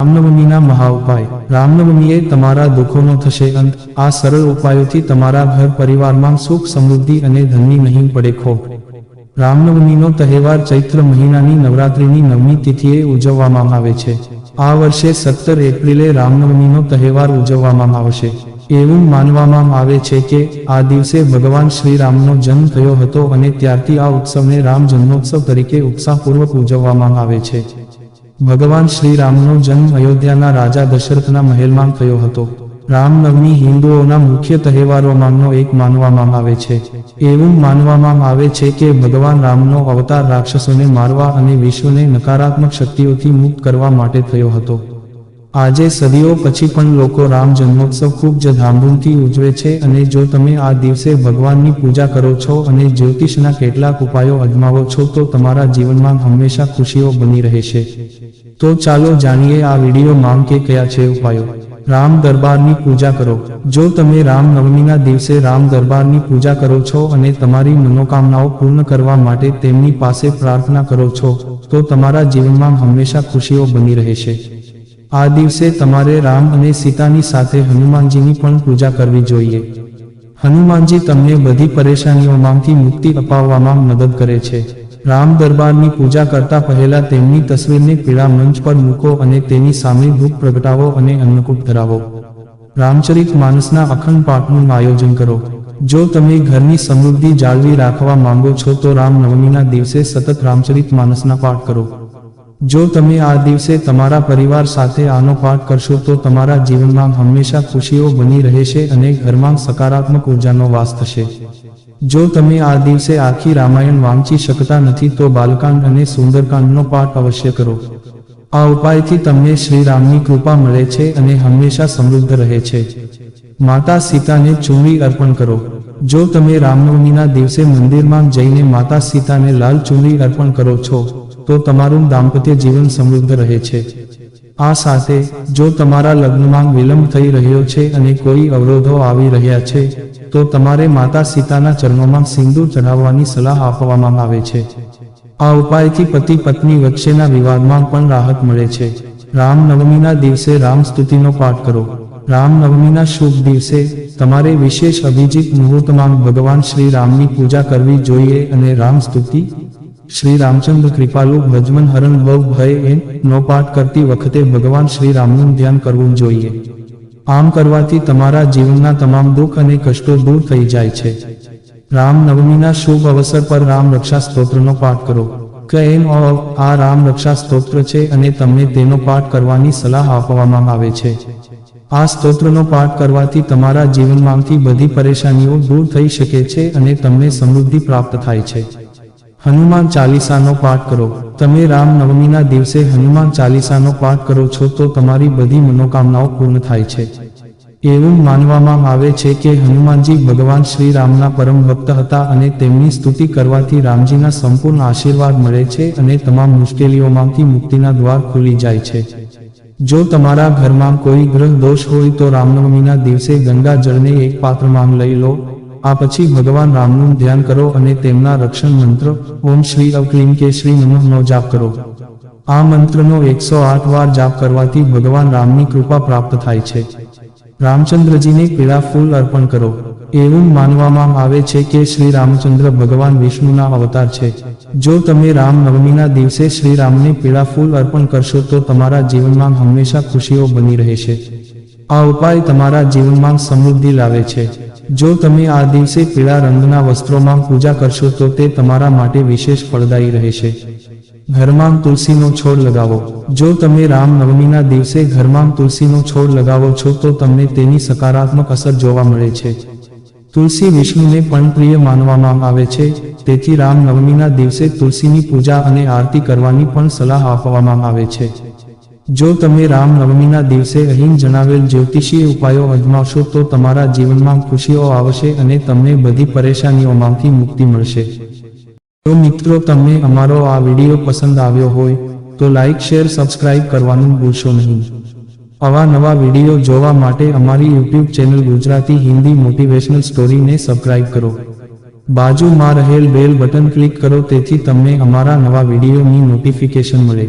રામનવમીના મહાઉપાય. રામનવમીએ તમારા દુઃખોનો થશે અંત. આ સરળ ઉપાયોથી તમારા ઘર પરિવારમાં સુખ સમૃદ્ધિ અને ધનની નહીં પડે ખોટ રામનવમીનો તહેવાર ચૈત્ર મહિનાની નવરાત્રિની નવમી તિથિએ ઉજવવામાં આવે છે. આ વર્ષે સત્તર એપ્રિલે રામનવમીનો તહેવાર ઉજવવામાં આવશે. એવું માનવામાં આવે છે કે આ દિવસે ભગવાન શ્રી રામનો જન્મ થયો હતો અને ત્યારથી આ ઉત્સવને રામ જન્મોત્સવ તરીકે ઉત્સાહપૂર્વક ઉજવવામાં આવે છે. ભગવાન શ્રી રામનો જન્મ અયોધ્યાના રાજા દશરથના મહેલમાં થયો હતો. રામનવમી હિન્દુઓના મુખ્ય તહેવારોમાંનો એક માનવામાં આવે છે. એવું માનવામાં આવે છે કે ભગવાન રામનો અવતાર રાક્ષસોને મારવા અને વિશ્વને નકારાત્મક શક્તિઓથી મુક્ત કરવા માટે થયો હતો. આજે સદીઓ પછી પણ લોકો રામ જન્મોત્સવ ખૂબ જ ધામધૂમથી ઉજવે છે અને જો તમે આ દિવસે ભગવાનની પૂજા કરો છો અને જ્યોતિષના કેટલાક ઉપાયો અજમાવો છો તો તમારા જીવનમાં હંમેશા ખુશીઓ બની રહેશે. તો ચાલો જાણીએ આ વિડીયોમાં કે કયા છે ઉપાયો. રામ દરબારની પૂજા કરો. જો તમે રામ દિવસે રામ દરબારની પૂજા કરો છો અને તમારી મનોકામનાઓ પૂર્ણ કરવા માટે તેમની પાસે પ્રાર્થના કરો છો, તો તમારા જીવનમાં હંમેશા ખુશીઓ બની રહેશે. આ દિવસે તમારે રામ અને સીતાની સાથે હનુમાનજીની પણ પૂજા કરવી જોઈએ. હનુમાનજી તમને બધી પરેશાનીઓમાંથી મુક્તિ અપાવવામાં મદદ કરે છે. રામ દરબારની પૂજા કરતા પહેલા તેમની તસવીરને પીળા મંચ પર મૂકો અને તેની સામે ધૂપ પ્રગટાવો અને અન્નકૂટ ધરાવો. રામચરિત માનસના અખંડ પાઠનું આયોજન કરો. જો તમે ઘરની સમૃદ્ધિ જાળવી રાખવા માંગો છો તો રામ નવમીના દિવસે સતત રામચરિત માનસના પાઠ કરો. જો તમે આ દિવસે તમારા પરિવાર સાથે આનો પાઠ કરશો તો તમારા જીવનમાં હંમેશા ખુશીઓ બની રહેશે અને ઘરમાં સકારાત્મક ઉર્જાનો વાસ થશે. જો તમે આ દિવસે આખી રામાયણ વાંચી શકતા નથી, તો બાલકાંડ અને સુંદરકાંડનો પાઠ અવશ્ય કરો. આ ઉપાયથી તમને શ્રીરામની કૃપા મળે છે અને હંમેશા સમૃદ્ધ રહે છે. માતા સીતાને ચૂંટણી અર્પણ કરો. જો તમે રામનવમીના દિવસે મંદિરમાં જઈને માતા સીતાને લાલ ચૂંટણી અર્પણ કરો છો, તો તમારું દાંપત્ય જીવન સમૃદ્ધ રહે છે. આ સાથે જો તમારા લગ્નમાં વિલંબ થઈ રહ્યો છે અને કોઈ અવરોધો આવી રહ્યા છે, તો તમારે માતા સીતાના ચરણોમાં સિંદૂર ચઢાવવાની સલાહ આપવામાં આવે છે. આ ઉપાયથી પતિ પત્ની વચ્ચેના વિવાદમાં પણ રાહત મળે છે. રામનવમીના દિવસે રામ સ્તુતિનો પાઠ કરો. રામ નવમીના શુભ દિવસે તમારે વિશેષ અભિજીત મુહૂર્તમાં ભગવાન શ્રી રામની પૂજા કરવી જોઈએ અને રામ સ્તુતિ શ્રી રામચંદ્ર કૃપાલુ ભજમન હરણ ભવ ભય એન નો પાઠ કરતી વખતે ભગવાન શ્રી રામનું ધ્યાન કરવું જોઈએ. આમ કરવાથી તમારા જીવનના તમામ દુઃખ અને કષ્ટો દૂર થઈ જાય છે. રામ નવમીના શુભ અવસર પર રામ રક્ષા સ્તોત્રનો પાઠ કરો. કેમ આ રામ રક્ષા સ્તોત્ર છે અને તમને તેનો પાઠ કરવાની સલાહ આપવામાં આવે છે. આ સ્તોત્રનો પાઠ કરવાથી તમારા જીવનમાંથી બધી પરેશાનીઓ દૂર થઈ શકે છે અને તમને સમૃદ્ધિ પ્રાપ્ત થાય છે. હનુમાન ચાલીસાનો પાઠ કરો. તમે રામ નવમીના દિવસે હનુમાન ચાલીસાનો પાઠ કરો છો તો તમારી બધી મનોકામનાઓ પૂર્ણ થાય છે. એવું માનવામાં આવે છે કે હનુમાનજી ભગવાન શ્રી રામના પરમ ભક્ત હતા અને તેમની સ્તુતિ કરવાથી રામજીના સંપૂર્ણ આશીર્વાદ મળે છે અને તમામ મુશ્કેલીઓમાંથી મુક્તિના દ્વાર ખુલી જાય છે. જો તમારા ઘરમાં કોઈ ગ્રહ દોષ હોય તો રામનવમીના દિવસે ગંગા જળને એક પાત્રમાં લઈ લો. આ પછી ભગવાન રામનું ધ્યાન કરો અને તેમના રક્ષણ મંત્ર, ઓમ શ્રી અવક્લીમ કે શ્રી નમઃનો જાપ કરો. આ મંત્રનો એકસો આઠ વાર જાપ કરવાથી ભગવાન રામની કૃપા પ્રાપ્ત થાય છે. રામચંદ્રજીને પીળા ફૂલ અર્પણ કરો. એવું માનવામાં આવે છે કે શ્રી રામચંદ્ર ભગવાન વિષ્ણુના અવતાર છે. જો તમે રામ નવમીના દિવસે શ્રી રામને પીળા ફૂલ અર્પણ કરશો તો તમારા જીવનમાં હંમેશા ખુશીઓ બની રહેશે. આ ઉપાય તમારા જીવનમાં સમૃદ્ધિ લાવે છે. જો તમે આ દિવસે પીળા રંગના વસ્ત્રોમાં પૂજા કરશો તો તે તમારા માટે વિશેષ ફળદાયી રહેશે. ઘરમાં તુલસીનો છોડ લગાવો. જો તમે રામ નવમીના દિવસે ઘરમાં તુલસીનો છોડ લગાવો છો તો તમને તેની સકારાત્મક અસર જોવા મળે છે. તુલસી વિષ્ણુને પણ પ્રિય માનવામાં આવે છે. તેથી રામ નવમીના દિવસે તુલસીની પૂજા અને આરતી કરવાની પણ સલાહ આપવામાં આવે છે. જો તમે રામનવમીના દિવસે અહીં જણાવેલ જ્યોતિષીય ઉપાયો અજમાવશો તો તમારા જીવનમાં ખુશીઓ આવશે અને તમને બધી પરેશાનીઓમાંથી મુક્તિ મળશે. જો મિત્રો, તમને અમારો આ વીડિયો પસંદ આવ્યો હોય, તો લાઇક શેર, સબસ્ક્રાઇબ કરવાનું ભૂલશો નહીં. આવા નવા વીડિયો જોવા માટે અમારી YouTube channel Gujarati Hindi motivational સ્ટોરીને subscribe કરો. બાજુમાં રહેલ બેલ બટન ક્લિક કરો, તેથી તમને અમારા નવા વિડીયોની નોટિફિકેશન મળે.